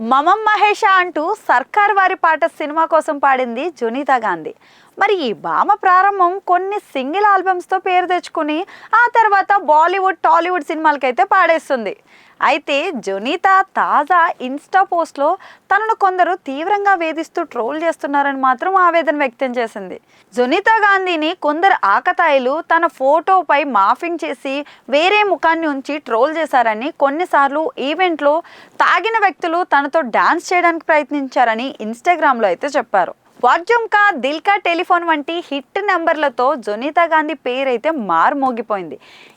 మమం మహేష అంటూ సర్కార్ వారి పాట సినిమా కోసం పాడింది జునీతా గాంధీ. మరి ఈ భామ ప్రారంభం కొన్ని సింగిల్ ఆల్బమ్స్తో పేరు తెచ్చుకుని ఆ తర్వాత బాలీవుడ్ టాలీవుడ్ సినిమాలకైతే పాడేస్తుంది. అయితే జునీతా తాజా ఇన్స్టా పోస్ట్లో తనను కొందరు తీవ్రంగా వేధిస్తూ ట్రోల్ చేస్తున్నారని మాత్రం ఆవేదన వ్యక్తం చేసింది. జునీతా గాంధీని కొందరు ఆకతాయిలు తన ఫోటోపై మాఫింగ్ చేసి వేరే ముఖాన్ని ఉంచి ట్రోల్ చేశారని కొన్నిసార్లు ఈవెంట్లో తాగిన వ్యక్తులు తనతో డాన్స్ చేయడానికి ప్రయత్నించారని ఇన్స్టాగ్రామ్లో అయితే చెప్పారు. వాజుంకా దిల్కా టెలిఫోన్ వంటి హిట్ నెంబర్లతో జొనీతా గాంధీ పేరైతే మారుమోగిపోయింది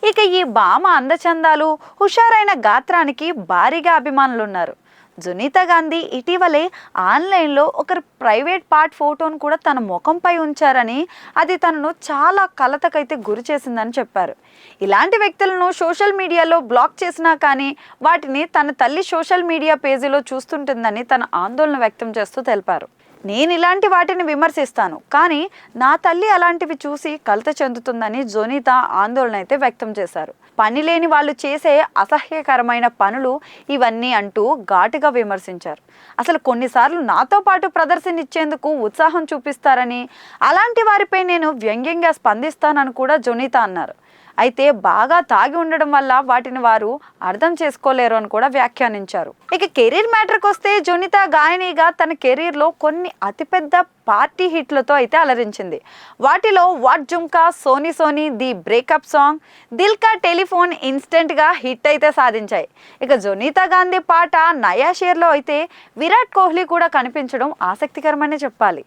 ఇక ఈ భామ అందచందాలు హుషారైన గాత్రానికి భారీగా అభిమానులు ఉన్నారు జునీతా గాంధీ ఇటీవలే ఆన్లైన్లో ఒకరు ప్రైవేట్ పార్ట్ ఫోటోను కూడా తన ముఖంపై ఉంచారని అది తనను చాలా కలతకైతే గురి చేసిందని చెప్పారు. ఇలాంటి వ్యక్తులను సోషల్ మీడియాలో బ్లాక్ చేసినా కానీ వాటిని తన తల్లి సోషల్ మీడియా పేజీలో చూస్తుంటుందని తన ఆందోళన వ్యక్తం చేస్తూ తెలిపారు. నేను ఇలాంటి వాటిని విమర్శిస్తాను. కానీ నా తల్లి అలాంటివి చూసి కలత చెందుతుందని జొనిత ఆందోళన అయితే వ్యక్తం చేశారు. పని లేని వాళ్ళు చేసే అసహ్యకరమైన పనులు ఇవన్నీ అంటూ ఘాటుగా విమర్శించారు. అసలు కొన్నిసార్లు నాతో పాటు ప్రదర్శన ఇచ్చేందుకు ఉత్సాహం చూపిస్తారని అలాంటి వారిపై నేను వ్యంగ్యంగా స్పందిస్తానని కూడా జోనీత అన్నారు. అయితే బాగా తాగి ఉండడం వల్ల వాటిని వారు అర్థం చేసుకోలేరు అని కూడా వ్యాఖ్యానించారు. ఇక కెరీర్ మ్యాటర్కి వస్తే జోనిత గాయనిగా తన కెరీర్లో కొన్ని అతిపెద్ద పార్టీ హిట్లతో అయితే అలరించింది. వాటిలో what Jhumka Soni Soni the breakup song Dil Ka telephone ఇన్స్టెంట్గా హిట్ అయితే సాధించాయి. ఇక జోనీతా గాంధీ పాట నయా షేర్లో అయితే విరాట్ కోహ్లీ కూడా కనిపించడం ఆసక్తికరమనే చెప్పాలి.